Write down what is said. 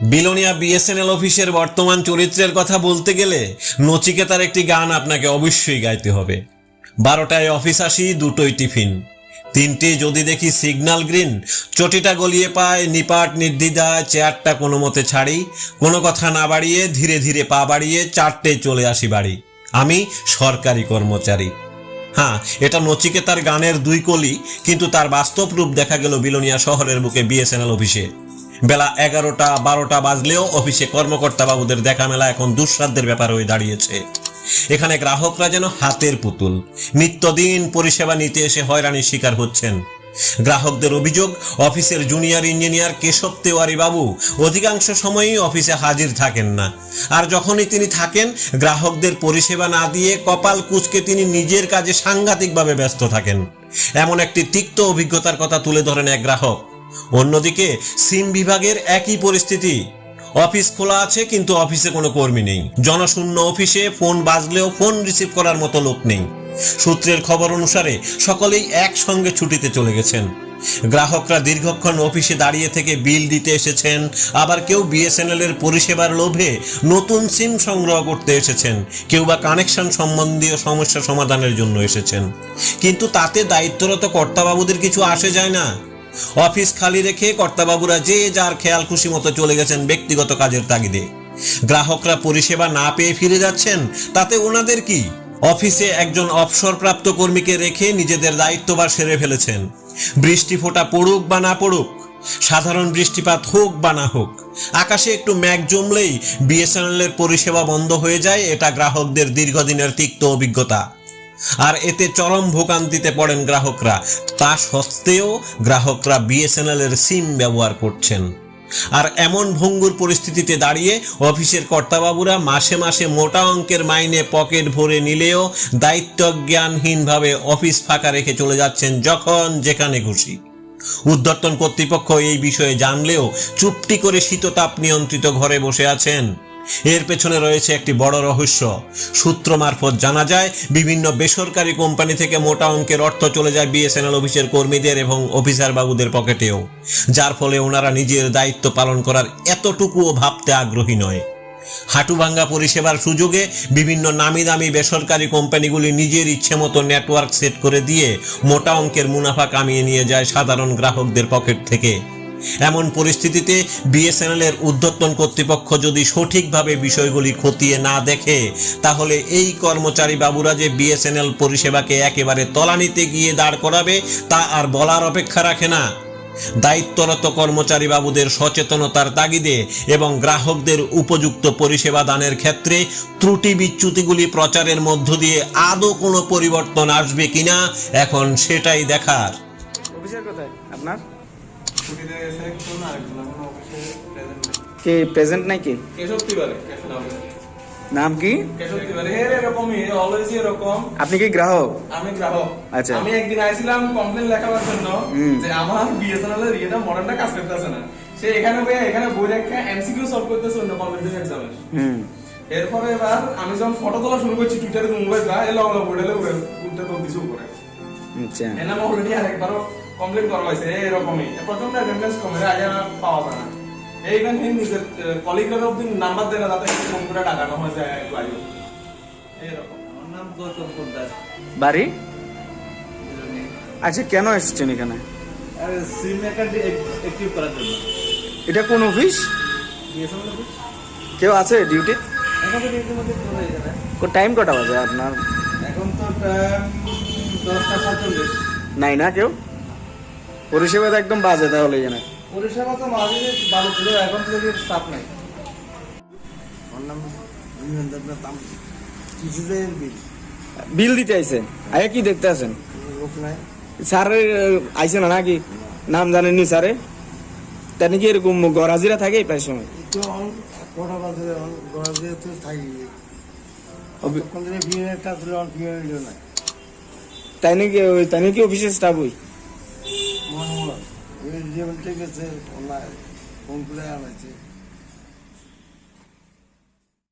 Belonia BSNL অফিসের বর্তমান চরিত্রের কথা বলতে গেলে নচিকেতার একটি গান আপনাকে অবশ্যই গাইতে হবে। বারোটায় অফিস আসি দুটোই টিফিন। তিনটে যদি দেখি সিগন্যাল গ্রিন, চটিটা গলিয়ে পায়, নিপাট, নির্দ্বিধায়, চেয়ারটা কোনো মতে ছাড়ি, কোনো কথা না বাড়িয়ে, ধীরে ধীরে পা বাড়িয়ে চারটে চলে আসি বাড়ি। আমি সরকারি কর্মচারী। হ্যাঁ এটা নচিকেতার গানের দুই কলি, কিন্তু তার বাস্তব রূপ দেখা গেল বিলোনিয়া শহরের বুকে বিএসএনএল অফিসে। বেলা এগারোটা, বারোটা বাজলেও অফিসে কর্মকর্তা বাবুদের দেখা মেলা এখন দুঃসাধ্যের ব্যাপার হয়ে দাঁড়িয়েছে। এখানে গ্রাহকরা যেন হাতের পুতুল। নিত্যদিন পরিষেবা নিতে এসে হয়রানির শিকার হচ্ছেন। গ্রাহকদের অভিযোগ, অফিসের জুনিয়র ইঞ্জিনিয়ার কেশব তেওয়ারি বাবু অধিকাংশ সময়ই অফিসে হাজির থাকেন না। আর যখনই তিনি থাকেন, গ্রাহকদের পরিষেবা না দিয়ে কপাল কুচকে তিনি নিজের কাজে সাংঘাতিকভাবে ব্যস্ত থাকেন। এমন একটি তিক্ত অভিজ্ঞতার কথা তুলে ধরেন এক গ্রাহক। অন্যদিকে সিম বিভাগের একই পরিস্থিতি। অফিস খোলা আছে, কিন্তু অফিসে কোনো কর্মী নেই। জনশূন্য অফিসে ফোন বাজলেও ফোন রিসিভ করার মতো লোক নেই। সূত্রের খবর অনুসারে সকলেই একসঙ্গে ছুটিতে চলে গেছেন। গ্রাহকরা দীর্ঘক্ষণ অফিসে দাঁড়িয়ে থেকে বিল দিতে এসেছেন, আবার কেউ বিএসএনএল এর পরিষেবার লোভে নতুন সিম সংগ্রহ করতে এসেছেন, কেউ বা কানেকশন সম্বন্ধীয় সমস্যা সমাধানের জন্য এসেছেন। কিন্তু তাতে দায়িত্বরত কর্তাবাবুদের কিছু আসে যায় না। অফিস খালি রেখে কর্তাবাবুরা যে যার খেয়াল খুশি মতো চলে গেছেন ব্যক্তিগত কাজের তাগিদে। গ্রাহকরা পরিষেবা না পেয়ে ফিরে যাচ্ছেন, তাতে ওনাদের কি? অফিসে একজন অবসরপ্রাপ্ত কর্মীকে রেখে নিজেদের দায়িত্বভার সেরে ফেলেছেন। বৃষ্টি ফোঁটা পড়ুক বা না পড়ুক, সাধারণ বৃষ্টিপাত হোক বা না হোক, আকাশে একটু মেঘ জমলেই বিএসএনএল এর পরিষেবা বন্ধ হয়ে যায়, এটা গ্রাহকদের দীর্ঘদিনের তিক্ত অভিজ্ঞতা। আর এতে চরম ভোগান্তিতে পড়েন গ্রাহকরা। তা সত্ত্বেও গ্রাহকরা বিএসএনএল এর সিম ব্যবহার করছেন। আর এমন ভঙ্গুর পরিস্থিতিতে দাঁড়িয়ে অফিসের কর্তাবাবুরা মাসে মাসে মোটা অঙ্কের মাইনে পকেট ভরে নিলেও দায়িত্ব জ্ঞানহীনভাবে অফিস ফাঁকা রেখে চলে যাচ্ছেন যখন যেখানে খুশি। উদ্যর্তন কর্তৃপক্ষ এই বিষয়ে জানলেও চুপটি করে শীততাপ নিয়ন্ত্রিত ঘরে বসে আছেন। এর পেছনে রয়েছে একটি বড় রহস্য। সূত্র মারফত জানা যায়, বিভিন্ন বেসরকারি কোম্পানি থেকে মোটা অঙ্কের অর্থ চলে যায় বিএসএনএল অফিসের কর্মীদের এবং অফিসার বাবুদের পকেটেও। যার ফলে ওনারা নিজের দায়িত্ব পালন করার এতটুকুও ভাবতে আগ্রহী নয়। হাঁটুভাঙ্গা পরিষেবার সুযোগে বিভিন্ন নামি দামি বেসরকারি কোম্পানিগুলি নিজের ইচ্ছে মতো নেটওয়ার্ক সেট করে দিয়ে মোটা অঙ্কের মুনাফা কামিয়ে নিয়ে যায় সাধারণ গ্রাহকদের পকেট থেকে। এমন পরিস্থিতিতে বিএসএনএল এর উদ্যতন কর্তৃপক্ষ যদি সঠিকভাবে বিষয়গুলি খতিয়ে না দেখে, তাহলে এই কর্মচারী বাবুরা যে বিএসএনএল পরিষেবাকে একেবারে তলানিতে গিয়ে দাঁড় করাবে, তা আর বলার অপেক্ষা রাখে না। দায়িত্বরত কর্মচারী বাবুদের সচেতনতার তাগিদে এবং গ্রাহকদের উপযুক্ত পরিষেবা দানের ক্ষেত্রে ত্রুটি বিচ্যুতিগুলি প্রচারের মধ্য দিয়ে আদৌ কোনো পরিবর্তন আসবে কিনা, এখন সেটাই দেখার। অফিসের কোথায়? আপনার? ছুটিতে গেছে একটু না একজন এখন অফিসে প্রেজেন্ট কে প্রেজেন্ট নাই। কি কেশব তিওয়ারি নাম কি? কেশব তিওয়ারি এর এরকমই অলওয়েজ এরকম। আপনি কি গ্রাহক? আমি গ্রাহক। আচ্ছা। আমি একদিন আইছিলাম কমপ্লেন লেখাবার জন্য যে আমার বিএসএনএল এর ইয়েটা মডেলটা কাজ করতেছে না। সে এখানে বই এখানে বই রেখে এমসিকিউ সলভ করতেছে অন্য কম্পিটিটিভ এক্সামের হুম। এরপরে এবার আমি যখন ফটো তোলা শুরু করছি টুইটারে মোবাইল যা এলো ওগুলো বোর্ডেলে উঠে উঠতে তো কিছু করে আচ্ছা। এর নামে অলরেডি আরেকবারও কমপ্লেন করা হয়েছে এরকমই প্রথম অ্যাটেন্ডেন্স কমে আগে পাওয়া যায় না। এই ইভেন নিজের কলিগের অব্দি নাম্বার দেয় না যাতে একটু ফোন করে ডাকানো হয়ে যায় একটু আগে এরকম আমার নাম গৌতম পোদ্দার। বাড়ি? আচ্ছা কেন এসেছেন এখানে? আর সিম অ্যাকাউন্ট অ্যাক্টিভ করার জন্য। এটা কোন অফিস? কেউ আছে ডিউটি? টাইম কটা বাজে আপনার? এখন তো টাইম দশটা সাতচল্লিশ। নাই না কেউ? পরিষেবা তো একদম বাজে তাহলে এখানে। পরিষেবা তো মাঝে ভালো ছিল এখন থেকে স্টাফ নাই। আমার নাম কিছুদের বিল। বিল দিতে আইছে। আগে কি দেখতে আছেন? লোক নাই। আইছে না নাকি? নাম জানেননি স্যারে? তাই কি এরকম হাজিরা থাকে প্রায় সময়? গড়া তো তাই নাকি তাই নাকি অফিসের স্টাফ ওই? মনে থেকে গেছে ওনার ফোন করে